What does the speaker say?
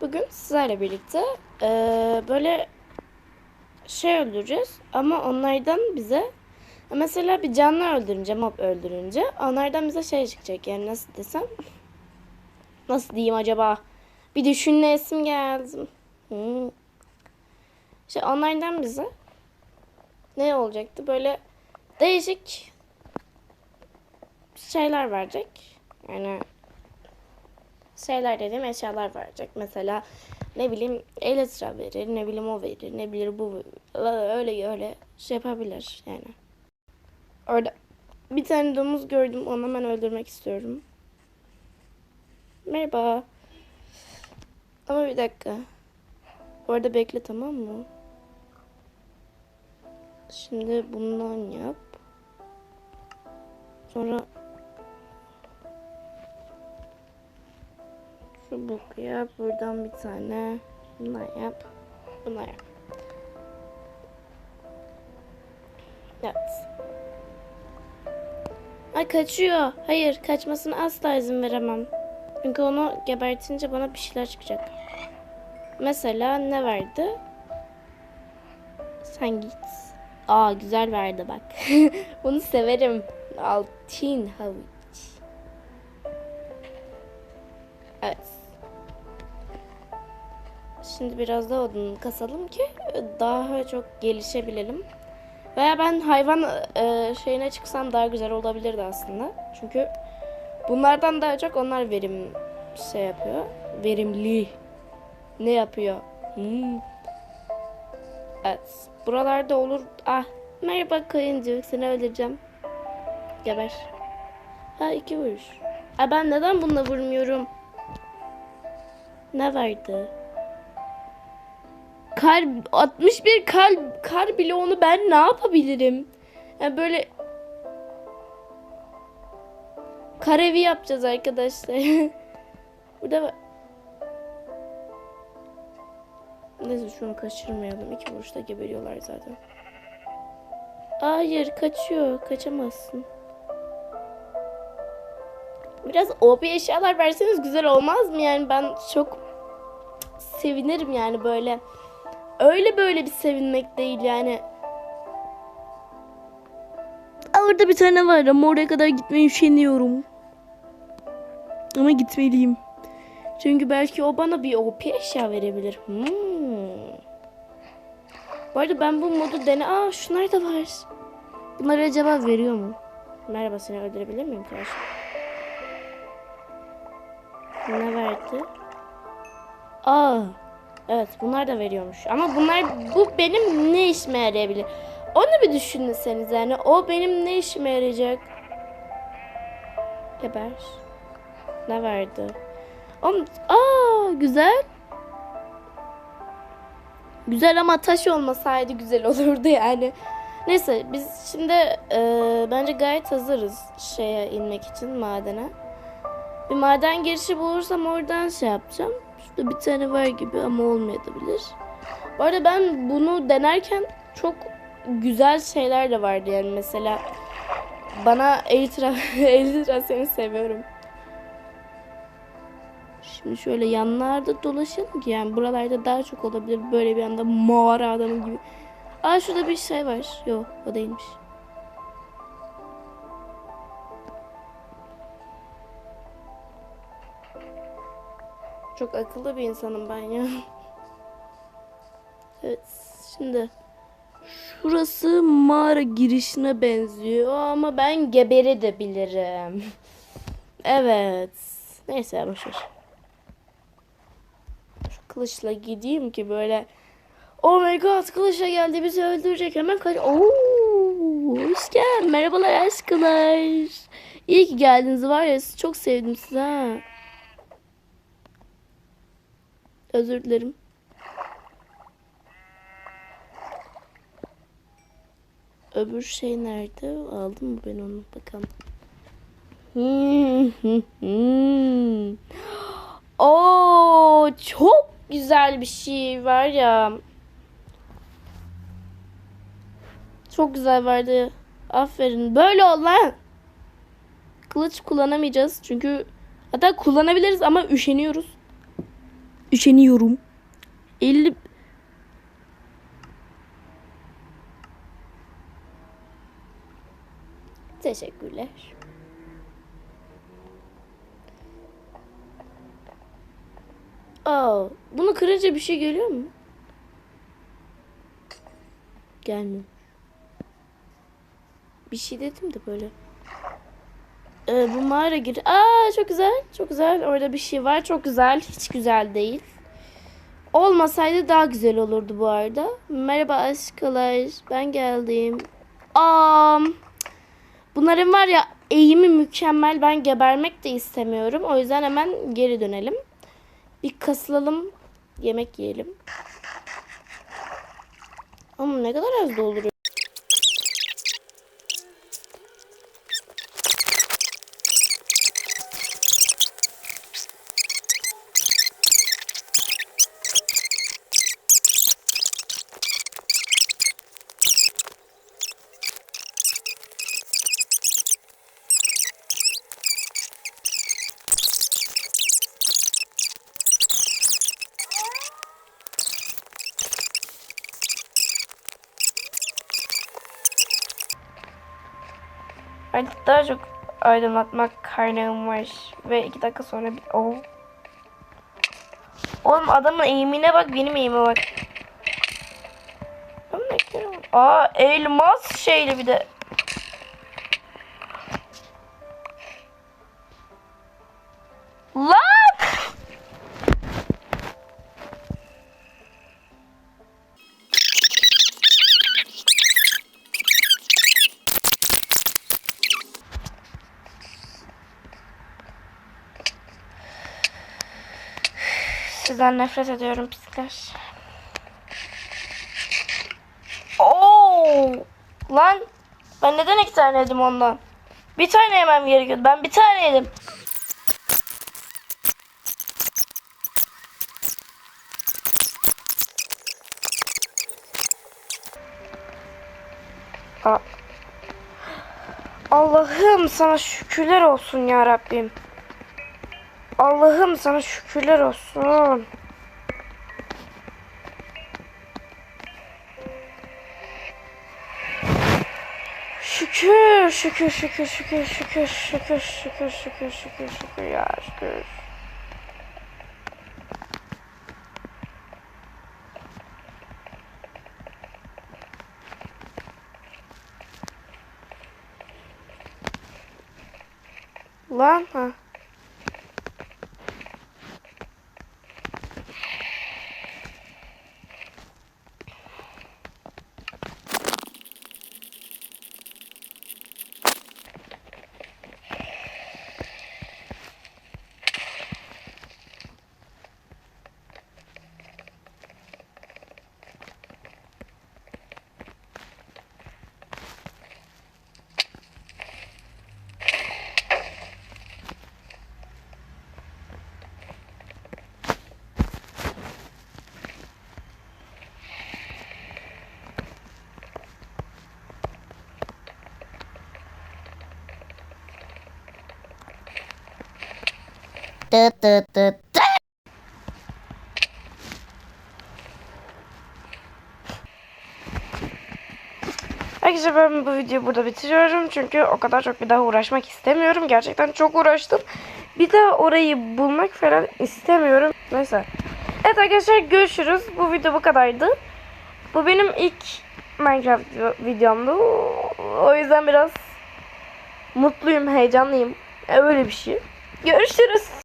bugün sizlerle birlikte eee, böyle şey öldüreceğiz ama onlardan bize mesela bir canlı öldürünce mob öldürünce onlardan bize şey çıkacak yani nasıl desem nasıl diyeyim acaba bir düşünesim geldi. Hmm. İşte onlardan bize ne olacaktı böyle değişik şeyler verecek yani şeyler dediğim eşyalar verecek. Mesela ne bileyim elektra verir, ne bileyim o verir, ne bileyim bu öyle öyle şey yapabilir yani. Orada bir tane domuz gördüm onu hemen öldürmek istiyorum. Merhaba. Ama bir dakika. Orada bekle tamam mı? Şimdi bundan yap. Sonra Çubuk yap. Buradan bir tane. Bundan yap. Bundan yap. Evet. Ay kaçıyor. Hayır kaçmasına asla izin veremem. Çünkü onu gebertince bana bir şeyler çıkacak. Mesela ne verdi? Sen git. Aa güzel verdi bak. Bunu severim. Altın havuç. Evet. Şimdi biraz da odun kasalım ki daha çok gelişebilelim. Veya ben hayvan e, şeyine çıksam daha güzel olabilirdi aslında. Çünkü bunlardan daha çok onlar verim şey yapıyor. Verimli. Ne yapıyor? Hmm. Evet. Buralarda olur. Ah. Merhaba kayıncı. Seni öldüreceğim. Geber. Ha iki vuruş. Ha ben neden bununla vurmuyorum? Ne vardı? Kar 61 kar kar bile onu ben ne yapabilirim? Yani böyle kar evi yapacağız arkadaşlar. Burada var. Neyse şunu kaçırmayalım. İki vuruşta geberiyorlar zaten. Hayır kaçıyor. Kaçamazsın. Biraz OP eşyalar verseniz güzel olmaz mı? Yani ben çok sevinirim yani böyle. Öyle böyle bir sevinmek değil yani. Orada bir tane var ama oraya kadar gitmeye üşeniyorum. Ama gitmeliyim. Çünkü belki o bana bir OP eşya verebilir. Hmm. Bu arada ben bu modu dene... Aa şunlar da var. Bunları acaba veriyor mu? Merhaba seni öldürebilir miyim karşı? Ne verdi? Aa. Evet bunlar da veriyormuş. Ama bunlar bu benim ne işime yarayabilir? Onu bir düşünseniz yani. O benim ne işime yarayacak? Geber. Ne verdi? Oğlum, aa güzel. Güzel ama taş olmasaydı güzel olurdu yani. Neyse biz şimdi e, bence gayet hazırız şeye inmek için madene. Bir maden girişi bulursam oradan şey yapacağım. Şurada bir tane var gibi ama olmayabilir. Bu arada ben bunu denerken çok güzel şeyler de vardı yani mesela bana Elitra, Elitra seni seviyorum. Şimdi şöyle yanlarda dolaşalım ki yani buralarda daha çok olabilir böyle bir anda mağara adamı gibi. Aa şurada bir şey var. Yok o değilmiş. Çok akıllı bir insanım ben ya. Evet şimdi şurası mağara girişine benziyor ama ben geberi de bilirim. Evet. Neyse boşver. Şu kılıçla gideyim ki böyle Oh my god kılıçla geldi bizi öldürecek hemen kaç. Oo, hoş geldin. Merhabalar aşklar. İyi ki geldiniz var ya çok sevdim sizi ha. Özür dilerim. Öbür şey nerede? Aldım mı ben onu? Bakalım. Oo, çok güzel bir şey var ya. Çok güzel vardı. Aferin. Böyle ol lan. Kılıç kullanamayacağız çünkü hatta kullanabiliriz ama üşeniyoruz. Üşeniyorum. 50 Teşekkürler. Aa, bunu kırınca bir şey geliyor mu? Gelmiyor. Bir şey dedim de böyle. Ee, bu mağara gir. Aa çok güzel. Çok güzel. Orada bir şey var. Çok güzel. Hiç güzel değil. Olmasaydı daha güzel olurdu bu arada. Merhaba aşklar. Ben geldim. Aa, bunların var ya eğimi mükemmel. Ben gebermek de istemiyorum. O yüzden hemen geri dönelim. Bir kasılalım. Yemek yiyelim. Ama ne kadar az dolduruyor. Artık daha çok aydınlatmak kaynağım var. Ve iki dakika sonra bir... Oh. Oğlum adamın eğimine bak benim eğime bak. Aa elmas şeyli bir de. Lan! Sizden nefret ediyorum pisler. Oo! Lan ben neden iki tane yedim ondan? Bir tane yemem gerekiyordu. Ben bir tane yedim. Allah'ım sana şükürler olsun ya Rabbim. Allah'ım sana şükürler olsun. Şükür, şükür, şükür, şükür, şükür, şükür, şükür, şükür, şükür, şükür ya şükür. Lan ha. Tıt. Arkadaşlar ben bu videoyu burada bitiriyorum. Çünkü o kadar çok bir daha uğraşmak istemiyorum. Gerçekten çok uğraştım. Bir daha orayı bulmak falan istemiyorum. Neyse. Evet arkadaşlar görüşürüz. Bu video bu kadardı. Bu benim ilk Minecraft videomdu. O yüzden biraz mutluyum, heyecanlıyım. Öyle bir şey. Görüşürüz.